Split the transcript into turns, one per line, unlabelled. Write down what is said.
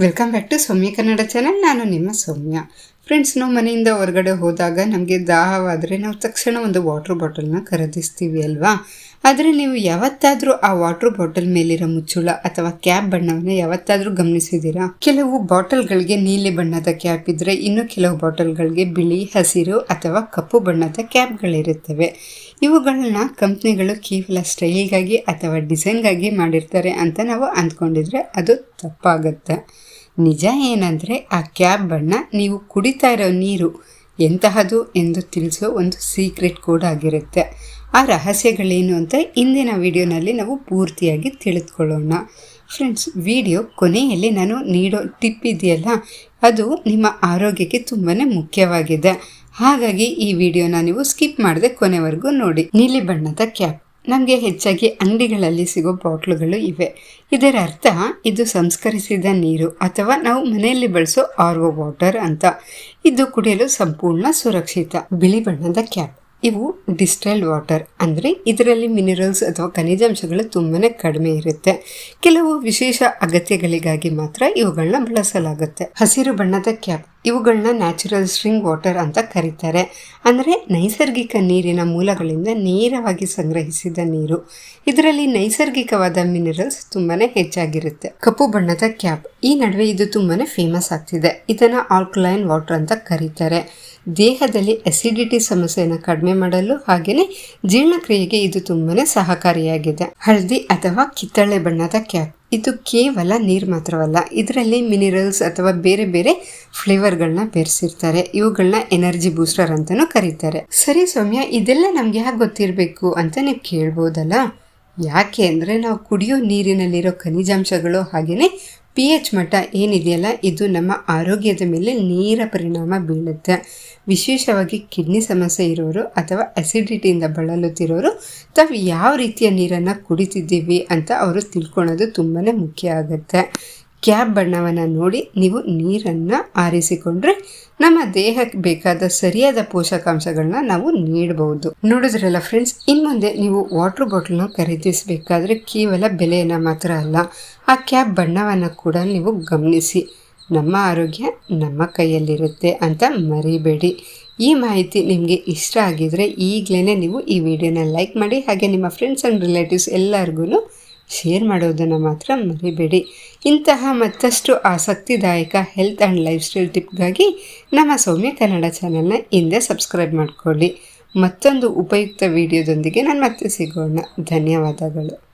Welcome back to Soumya Kannada channel ನಾನು ನಿಮ್ಮ ಸೌಮ್ಯ. Friends ನಾವು ಮನೆಯಿಂದ ಹೊರಗಡೆ ಹೋದಾಗ ನಮಗೆ ದಾಹವಾದರೆ ನಾವು ತಕ್ಷಣ ಒಂದು ವಾಟರ್ ಬಾಟಲ್ನ ಖರೀದಿಸ್ತೀವಿ ಅಲ್ವಾ? ಆದರೆ ನೀವು ಯಾವತ್ತಾದರೂ ಆ ವಾಟರ್ ಬಾಟಲ್ ಮೇಲಿರೋ ಮುಚ್ಚುಳ ಅಥವಾ ಕ್ಯಾಪ್ ಬಣ್ಣವನ್ನು ಯಾವತ್ತಾದರೂ ಗಮನಿಸಿದ್ದೀರಾ? ಕೆಲವು ಬಾಟಲ್ಗಳಿಗೆ ನೀಲಿ ಬಣ್ಣದ ಕ್ಯಾಪ್ ಇದ್ದರೆ ಇನ್ನು ಕೆಲವು ಬಾಟಲ್ಗಳಿಗೆ ಬಿಳಿ, ಹಸಿರು ಅಥವಾ ಕಪ್ಪು ಬಣ್ಣದ ಕ್ಯಾಪ್ಗಳಿರುತ್ತವೆ. ಇವುಗಳನ್ನ ಕಂಪ್ನಿಗಳು ಕೇವಲ ಸ್ಟೈಲ್ಗಾಗಿ ಅಥವಾ ಡಿಸೈನ್ಗಾಗಿ ಮಾಡಿರ್ತಾರೆ ಅಂತ ನಾವು ಅಂದ್ಕೊಂಡಿದ್ರೆ ಅದು ತಪ್ಪಾಗುತ್ತೆ. ನಿಜ ಏನಂದರೆ ಆ ಕ್ಯಾಬ್ ಬಣ್ಣ ನೀವು ಕುಡಿತಾ ಇರೋ ನೀರು ಎಂತಹದು ಎಂದು ತಿಳಿಸೋ ಒಂದು ಸೀಕ್ರೆಟ್ ಕೂಡ ಆಗಿರುತ್ತೆ. ಆ ರಹಸ್ಯಗಳೇನು ಅಂತ ಇಂದಿನ ವಿಡಿಯೋನಲ್ಲಿ ನಾವು ಪೂರ್ತಿಯಾಗಿ ತಿಳಿದುಕೊಳ್ಳೋಣ. ಫ್ರೆಂಡ್ಸ್ ವಿಡಿಯೋ ಕೊನೆಯಲ್ಲಿ ನಾನು ನೀಡೋ ಟಿಪ್ ಇದೆಯಲ್ಲ, ಅದು ನಿಮ್ಮ ಆರೋಗ್ಯಕ್ಕೆ ತುಂಬಾ ಮುಖ್ಯವಾಗಿದೆ. ಹಾಗಾಗಿ ಈ ವಿಡಿಯೋನ ನೀವು ಸ್ಕಿಪ್ ಮಾಡದೆ ಕೊನೆವರೆಗೂ ನೋಡಿ. ನೀಲಿ ಬಣ್ಣದ ಕ್ಯಾಪ್. ನಮಗೆ ಹೆಚ್ಚಾಗಿ ಅಂಗಡಿಗಳಲ್ಲಿ ಸಿಗೋ ಬಾಟ್ಲುಗಳು ಇವೆ. ಇದರ ಅರ್ಥ, ಇದು ಸಂಸ್ಕರಿಸಿದ ನೀರು ಅಥವಾ ನಾವು ಮನೆಯಲ್ಲಿ ಬಳಸೋ ಆರ್ ಒ ವಾಟರ್ ಅಂತ. ಇದು ಕುಡಿಯಲು ಸಂಪೂರ್ಣ ಸುರಕ್ಷಿತ. ಬಿಳಿ ಬಣ್ಣದ ಕ್ಯಾಪ್. ಇವು ಡಿಸ್ಟೈಲ್ಡ್ ವಾಟರ್ ಅಂದರೆ ಇದರಲ್ಲಿ ಮಿನರಲ್ಸ್ ಅಥವಾ ಖನಿಜಾಂಶಗಳು ತುಂಬಾ ಕಡಿಮೆ ಇರುತ್ತೆ. ಕೆಲವು ವಿಶೇಷ ಅಗತ್ಯಗಳಿಗಾಗಿ ಮಾತ್ರ ಇವುಗಳನ್ನ ಬಳಸಲಾಗುತ್ತೆ. ಹಸಿರು ಬಣ್ಣದ ಕ್ಯಾಪ್ ಇವುಗಳನ್ನ ನ್ಯಾಚುರಲ್ ಸ್ಟ್ರಿಂಗ್ ವಾಟರ್ ಅಂತ ಕರೀತಾರೆ. ಅಂದರೆ ನೈಸರ್ಗಿಕ ನೀರಿನ ಮೂಲಗಳಿಂದ ನೇರವಾಗಿ ಸಂಗ್ರಹಿಸಿದ ನೀರು. ಇದರಲ್ಲಿ ನೈಸರ್ಗಿಕವಾದ ಮಿನರಲ್ಸ್ ತುಂಬಾ ಹೆಚ್ಚಾಗಿರುತ್ತೆ. ಕಪ್ಪು ಬಣ್ಣದ ಕ್ಯಾಪ್ ಈ ನಡುವೆ ಇದು ತುಂಬಾ ಫೇಮಸ್ ಆಗ್ತಿದೆ. ಇದನ್ನು ಆಲ್ಕಲೈನ್ ವಾಟರ್ ಅಂತ ಕರೀತಾರೆ. ದೇಹದಲ್ಲಿ ಅಸಿಡಿಟಿ ಸಮಸ್ಯೆಯನ್ನು ಕಡಿಮೆ ಮಾಡಲು ಹಾಗೆಯೇ ಜೀರ್ಣಕ್ರಿಯೆಗೆ ಇದು ತುಂಬಾ ಸಹಕಾರಿಯಾಗಿದೆ. ಹಳದಿ ಅಥವಾ ಕಿತ್ತಳೆ ಬಣ್ಣದ ಕ್ಯಾಪ್. ಇದು ಕೇವಲ ನೀರು ಮಾತ್ರವಲ್ಲ, ಇದರಲ್ಲಿ ಮಿನರಲ್ಸ್ ಅಥವಾ ಬೇರೆ ಬೇರೆ ಫ್ಲೇವರ್ಗಳನ್ನ ಬೆರೆಸಿರ್ತಾರೆ. ಇವುಗಳನ್ನ ಎನರ್ಜಿ ಬೂಸ್ಟರ್ ಅಂತಲೂ ಕರೀತಾರೆ. ಸರಿ ಸೌಮ್ಯ, ಇದೆಲ್ಲ ನಮ್ಗೆ ಯಾಕೆ ಗೊತ್ತಿರಬೇಕು ಅಂತ ನೀವು ಕೇಳ್ಬೋದಲ್ಲ? ಯಾಕೆ ಅಂದರೆ ನಾವು ಕುಡಿಯೋ ನೀರಿನಲ್ಲಿರೋ ಖನಿಜಾಂಶಗಳು ಹಾಗೆಯೇ ಪಿ ಎಚ್ ಮಟ್ಟ ಏನಿದೆಯಲ್ಲ, ಇದು ನಮ್ಮ ಆರೋಗ್ಯದ ಮೇಲೆ ನೇರ ಪರಿಣಾಮ ಬೀಳುತ್ತೆ ವಿಶೇಷವಾಗಿ ಕಿಡ್ನಿ ಸಮಸ್ಯೆ ಇರೋರು ಅಥವಾ ಅಸಿಡಿಟಿಯಿಂದ ಬಳಲುತ್ತಿರೋರು, ತಾವು ಯಾವ ರೀತಿಯ ನೀರನ್ನು ಕುಡಿತಿದ್ದೀವಿ ಅಂತ ಅವರು ತಿಳ್ಕೊಳೋದು ತುಂಬಾ ಮುಖ್ಯ ಆಗುತ್ತೆ. ಕ್ಯಾಬ್ ಬಣ್ಣವನ್ನು ನೋಡಿ ನೀವು ನೀರನ್ನು ಆರಿಸಿಕೊಂಡ್ರೆ ನಮ್ಮ ದೇಹಕ್ಕೆ ಬೇಕಾದ ಸರಿಯಾದ ಪೋಷಕಾಂಶಗಳನ್ನ ನಾವು ನೀಡಬಹುದು. ನೋಡಿದ್ರಲ್ಲ ಫ್ರೆಂಡ್ಸ್ ಇನ್ನು ಮುಂದೆ ನೀವು ವಾಟರ್ ಬಾಟಲ್ನ ಖರೀದಿಸಬೇಕಾದ್ರೆ ಕೇವಲ ಬೆಲೆಯನ್ನು ಮಾತ್ರ ಅಲ್ಲ, ಆ ಕ್ಯಾಬ್ ಬಣ್ಣವನ್ನು ಕೂಡ ನೀವು ಗಮನಿಸಿ. ನಮ್ಮ ಆರೋಗ್ಯ ನಮ್ಮ ಕೈಯಲ್ಲಿರುತ್ತೆ ಅಂತ ಮರಿಬೇಡಿ. ಈ ಮಾಹಿತಿ ನಿಮಗೆ ಇಷ್ಟ ಆಗಿದ್ರೆ ಈಗಲೇ ನೀವು ಈ ವಿಡಿಯೋನ ಲೈಕ್ ಮಾಡಿ, ಹಾಗೆ ನಿಮ್ಮ ಫ್ರೆಂಡ್ಸ್ ಆ್ಯಂಡ್ ರಿಲೇಟಿವ್ಸ್ ಎಲ್ಲರಿಗೂ ಶೇರ್ ಮಾಡೋದನ್ನು ಮಾತ್ರ ಮರಿಬೇಡಿ. ಇಂತಹ ಮತ್ತಷ್ಟು ಆಸಕ್ತಿದಾಯಕ ಹೆಲ್ತ್ ಆ್ಯಂಡ್ ಲೈಫ್ ಸ್ಟೈಲ್ ಟಿಪ್ಗಾಗಿ ನಮ್ಮ ಸೌಮ್ಯ ಕನ್ನಡ ಚಾನಲ್ನ ಹಿಂದೆ ಸಬ್ಸ್ಕ್ರೈಬ್ ಮಾಡಿಕೊಳ್ಳಿ. ಮತ್ತೊಂದು ಉಪಯುಕ್ತ ವಿಡಿಯೋದೊಂದಿಗೆ ನಾನು ಮತ್ತೆ ಸಿಗೋಣ. ಧನ್ಯವಾದಗಳು.